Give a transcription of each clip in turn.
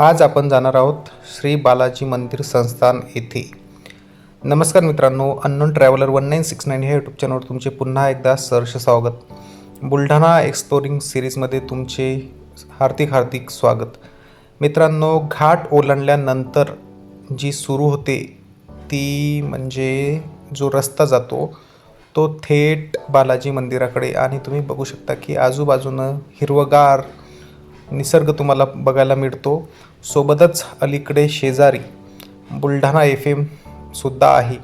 आज आपण जाणार आहोत श्री बालाजी मंदिर संस्थान येथे. नमस्कार मित्रांनो unknown traveller one nine six nine ह्या यूट्यूब चॅनलवर तुमचे पुन्हा एकदा सहर्ष स्वागत. बुलढाणा एक्सप्लोरिंग सिरीजमध्ये तुमचे हार्दिक हार्दिक स्वागत. मित्रांनो घाट ओलांडल्यानंतर जी सुरू होते ती म्हणजे जो रस्ता जातो तो थेट बालाजी मंदिराकडे. आणि तुम्ही बघू शकता की आजूबाजूनं हिरवगार निसर्ग तुम्हाला बघायला मिळतो. सोबतच अलीकडे शेजारी बुलढाणा एफ एमसुद्धा आहे.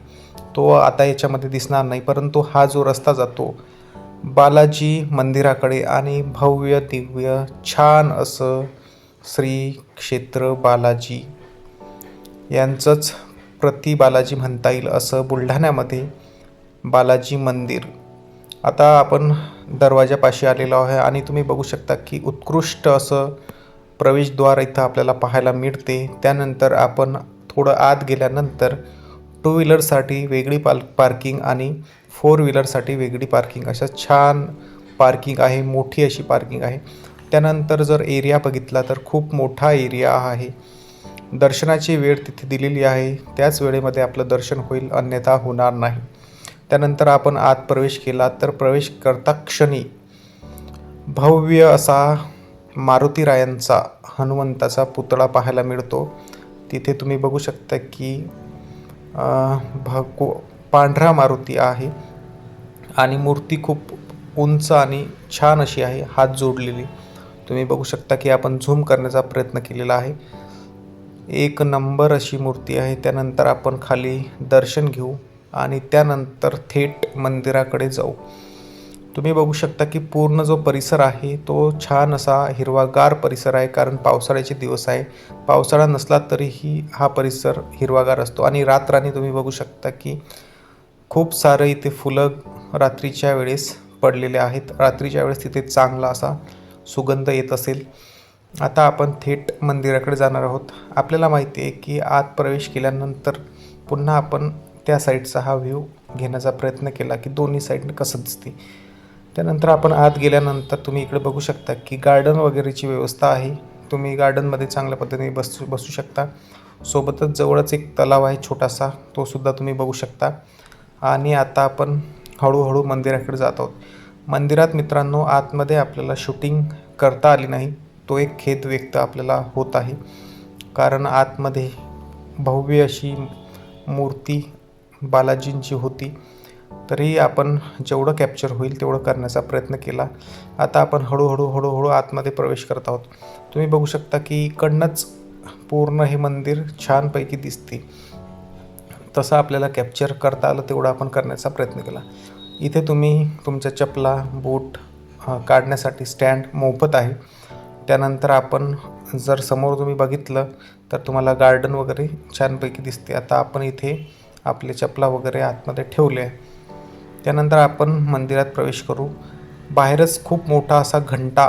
तो आता याच्यामध्ये दिसणार नाही परंतु हा जो रस्ता जातो बालाजी मंदिराकडे आणि भव्य दिव्य छान असं श्री क्षेत्र बालाजी यांचंच प्रति बालाजी म्हणता येईल असं बुलढाण्यामध्ये बालाजी मंदिर आता आपण दरवाजापाशी आलेलो आहे आणि तुम्ही बघू शकता की उत्कृष्ट असं प्रवेशद्वार इथं आपल्याला पाहायला मिळते. त्यानंतर आपण थोडं आत गेल्यानंतर टू व्हीलरसाठी वेगळी पाल पार्किंग आणि फोर व्हीलरसाठी वेगळी पार्किंग अशा छान पार्किंग आहे मोठी अशी पार्किंग आहे. त्यानंतर जर एरिया बघितला तर खूप मोठा एरिया आहे. दर्शनाची वेळ तिथे दिलेली आहे. त्याच वेळेमध्ये आपलं दर्शन होईल अन्यथा होणार नाही. त्यानंतर आपण आत प्रवेश केला तर प्रवेश करता क्षणी भव्य असा मारुतीरायांचा हनुमंताचा पुतळा पाहायला मिळतो. तिथे तुम्ही बघू शकता की अं, भगो पांढरा मारुती आहे आणि मूर्ती खूप उंच आणि छान अशी आहे हात जोडलेली. तुम्ही बघू शकता की आपण झूम करण्याचा प्रयत्न केलेला आहे. एक नंबर अशी मूर्ती आहे. त्यानंतर आपण खाली दर्शन घेऊ. आणि त्यानंतर थेट मंदिराकडे जाऊ. तुम्ही बघू शकता की पूर्ण जो परिसर आहे तो छान असा हिरवागार परिसर आहे कारण पावसाळ्याचे दिवस आहे. पावसाळा नसला तरीही हा परिसर हिरवागार असतो. आणि रात्राने तुम्ही बघू शकता की खूप सारं इथे फुलं रात्रीच्या वेळेस पडलेले आहेत. रात्रीच्या वेळेस तिथे चांगला असा सुगंध येत असेल. आता आपण थेट मंदिराकडे जाणार आहोत. आपल्याला माहिती आहे की आत प्रवेश केल्यानंतर पुन्हा आपण त्या साईडचा हा व्ह्यू घेण्याचा प्रयत्न केला की दोन्ही साईडने कसं दिसते. त्यानंतर आपण आत गेल्यानंतर तुम्ही इकडे बघू शकता की गार्डन वगैरेची व्यवस्था आहे. तुम्ही गार्डनमध्ये चांगल्या पद्धतीने बसू बसू शकता. सोबतच जवळच एक तलाव आहे छोटासा तो सुद्धा तुम्ही बघू शकता. आणि आता आपण हळूहळू मंदिराकडे जात आहोत. मंदिरात मित्रांनो आतमध्ये आपल्याला शूटिंग करता आली नाही. तो एक खेद व्यक्त आपल्याला होत आहे. कारण आतमध्ये भव्य अशी मूर्ती बालाजींची होती. तरीही आपण जेवढं कॅप्चर होईल तेवढं करण्याचा प्रयत्न केला. आता आपण हळूहळू हळूहळू आतमध्ये प्रवेश करत आहोत. तुम्ही बघू शकता की इकडनंच पूर्ण हे मंदिर छानपैकी दिसते. तसं आपल्याला कॅप्चर करता आलं तेवढं आपण करण्याचा प्रयत्न केला. इथे तुम्ही तुमच्या चपला बूट काढण्यासाठी स्टँड मोफत आहे. त्यानंतर आपण जर समोर तुम्ही बघितलं तर तुम्हाला गार्डन वगैरे छानपैकी दिसते. आता आपण इथे आपले चपला वगैरे आतमध्ये ठेवले. आहे त्यानंतर आपण मंदिरात प्रवेश करू. बाहेरच खूप मोठा असा घंटा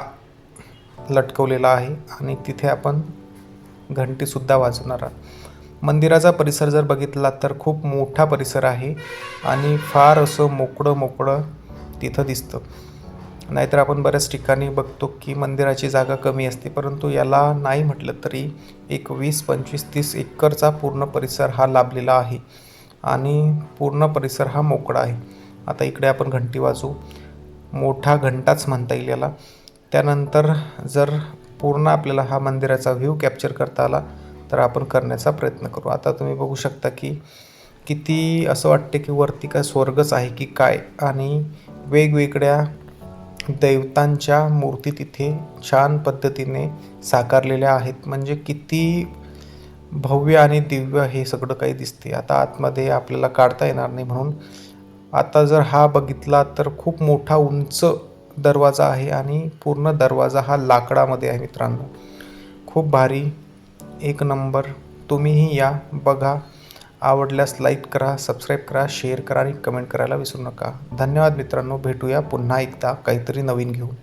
लटकवलेला आहे आणि तिथे आपण घंटीसुद्धा वाजवणार आहोत. मंदिराचा परिसर जर बघितला तर खूप मोठा परिसर आहे आणि फार असं मोकळं मोकळं तिथं दिसतं. नाहीतर आपण बऱ्याच ठिकाणी बघतो की मंदिराची जागा कमी असते. परंतु याला नाही म्हटलं तरी एक वीस पंचवीस तीस एकरचा पूर्ण परिसर हा लाभलेला आहे. आणि पूर्ण परिसर हा मोकळा आहे. आता इकडे आपण घंटी वाजू मोठा घंटाच म्हणता येईल याला. त्यानंतर जर पूर्ण आपल्याला हा मंदिराचा व्ह्यू कॅप्चर करता आला तर आपण करण्याचा प्रयत्न करू. आता तुम्ही बघू शकता की किती असं वाटते की वरती काय स्वर्गच आहे की काय? आणि वेगवेगळ्या दैवतांच्या मूर्ती तिथे छान पद्धतीने साकारलेल्या आहेत. म्हणजे किती भव्य आणि दिव्य हे सगळं काही दिसते. आता आतमध्ये आपल्याला काढता येणार नाही म्हणून. आता जर हा बघितला तर खूप मोठा उंच दरवाजा आहे आणि पूर्ण दरवाजा हा लाकडामध्ये आहे मित्रांनो. खूप भारी. एक नंबर. तुम्हीही या. बघा. आवडल्यास लाईक करा सबस्क्राईब करा शेअर करा आणि कमेंट करायला विसरू नका. धन्यवाद मित्रांनो. भेटूया पुन्हा एकदा काहीतरी नवीन घेऊन.